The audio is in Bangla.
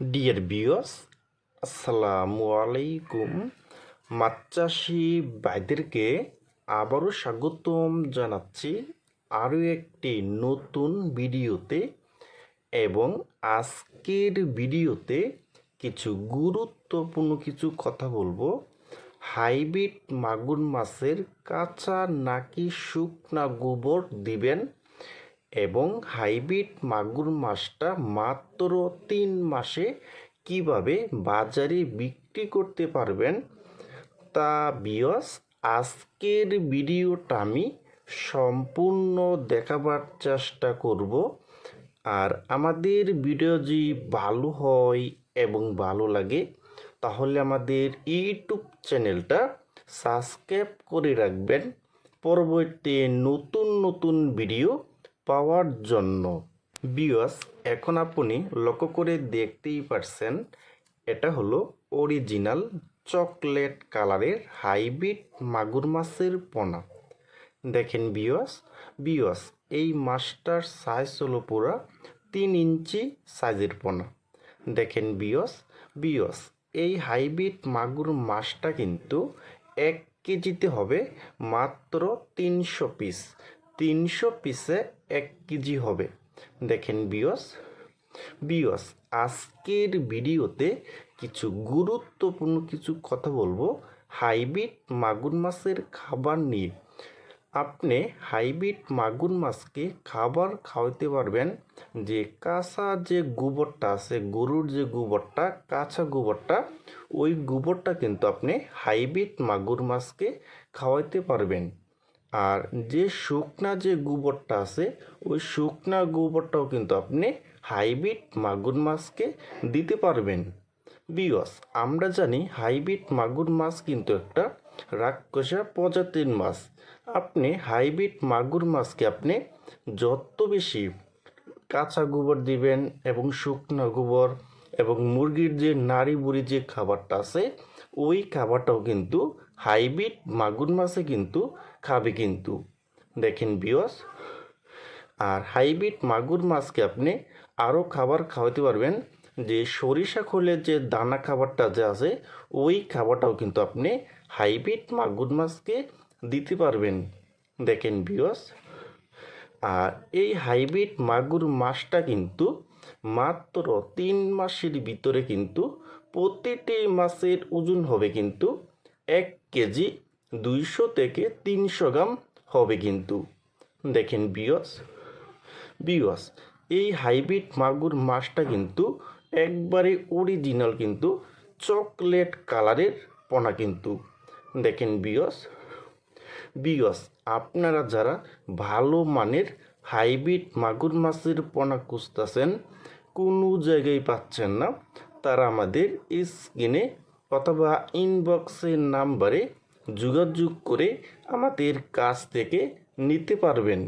ডিয়ার বিয়স আসসালামু আলাইকুম। মাছ চাষি ভাইদেরকে আবারও স্বাগতম জানাচ্ছি আরও একটি নতুন ভিডিওতে এবং আজকের ভিডিওতে কিছু গুরুত্বপূর্ণ কিছু কথা বলব। হাইব্রিড মাগুর মাছের কাঁচা নাকি শুকনা গোবর দিবেন? এবং হাইব্রিড মাগুর মাছটা মাত্র তিন মাসে কীভাবে বাজারে বিক্রি করতে পারবেন? তা বিয়স আজকের ভিডিওটা আমি সম্পূর্ণ দেখাবার চেষ্টা করব। আর আমাদের ভিডিও যদি ভালো হয় এবং ভালো লাগে, তাহলে আমাদের ইউটিউব চ্যানেলটা সাবস্ক্রাইব করে রাখবেন। পরবর্তী নতুন নতুন ভিডিও পাওয়ার জন্য। বিয়স এখন আপনি লক্ষ্য করে দেখতেই পারছেন, এটা হলো অরিজিনাল চকলেট কালারের হাইব্রিড মাগুর মাছের পোনা। দেখেন বিয়স বিয়স এই মাছটার সাইজ হলো পুরা তিন ইঞ্চি সাইজের পোনা। দেখেন বিয়স বিয়স এই হাইব্রিড মাগুর মাছটা কিন্তু এক কেজিতে হবে মাত্র তিনশো পিস তিনশো পিসে এক কেজি হবে। দেখেন বিয়স বিয়স, আজকের ভিডিওতে কিছু গুরুত্বপূর্ণ কিছু কথা বলব। হাইব্রিড মাগুর মাছের খাবার নিয়ে। আপনি হাইব্রিড মাগুর মাছকে খাবার খাওয়াতে পারবেন। যে কাঁচা যে গোবরটা আছে, গরুর যে গোবরটা, কাঁচা গোবরটা, ওই গোবরটা কিন্তু আপনি হাইব্রিড মাগুর মাছকে খাওয়াইতে পারবেন। আর যে শুকনা যে গোবরটা আছে, ওই শুকনা গোবরটাও কিন্তু আপনি হাইব্রিড মাগুর মাছকে দিতে পারবেন। বিয়স আমরা জানি হাইব্রিড মাগুর মাছ কিন্তু একটা রাক্ষসা প্রজাতির মাছ। আপনি হাইব্রিড মাগুর মাছকে আপনি যত বেশি কাঁচা গোবর দিবেন এবং শুকনো গোবর এবং মুরগির যে নাড়ি বুড়ি যে খাবারটা আছে ওই খাবারটাও কিন্তু হাইব্রিড মাগুর মাছে কিন্তু খাবে কিন্তু। দেখেন বিয়স আর হাইব্রিড মাগুর মাছকে আপনি আরও খাবার খাওয়াতে পারবেন। যে সরিষা খোলের যে দানা খাবারটা যে আছে, ওই খাবারটাও কিন্তু আপনি হাইব্রিড মাগুর মাছকে দিতে পারবেন। দেখেন বিয়স আর এই হাইব্রিড মাগুর মাছটা কিন্তু মাত্র তিন মাসের ভিতরে কিন্তু প্রতিটি মাছের ওজন হবে কিন্তু এক কেজি দুইশো থেকে তিনশো গ্রাম হবে কিন্তু। দেখেন বিয়স বিয়স এই হাইব্রিড মাগুর মাছটা কিন্তু একবারে অরিজিনাল কিন্তু চকলেট কালারের পোনা কিন্তু। দেখেন বিয়স বিয়স আপনারা যারা ভালো মানের হাইব্রিড মাগুর মাছের পোনা খুঁজতেছেন, কোনো জায়গায় পাচ্ছেন না। তারা আমাদের স্ক্রিনে অথবা ইনবক্সের নাম্বারে যোগাযোগ করে আমাদের কাছ থেকে নিতে পারবেন।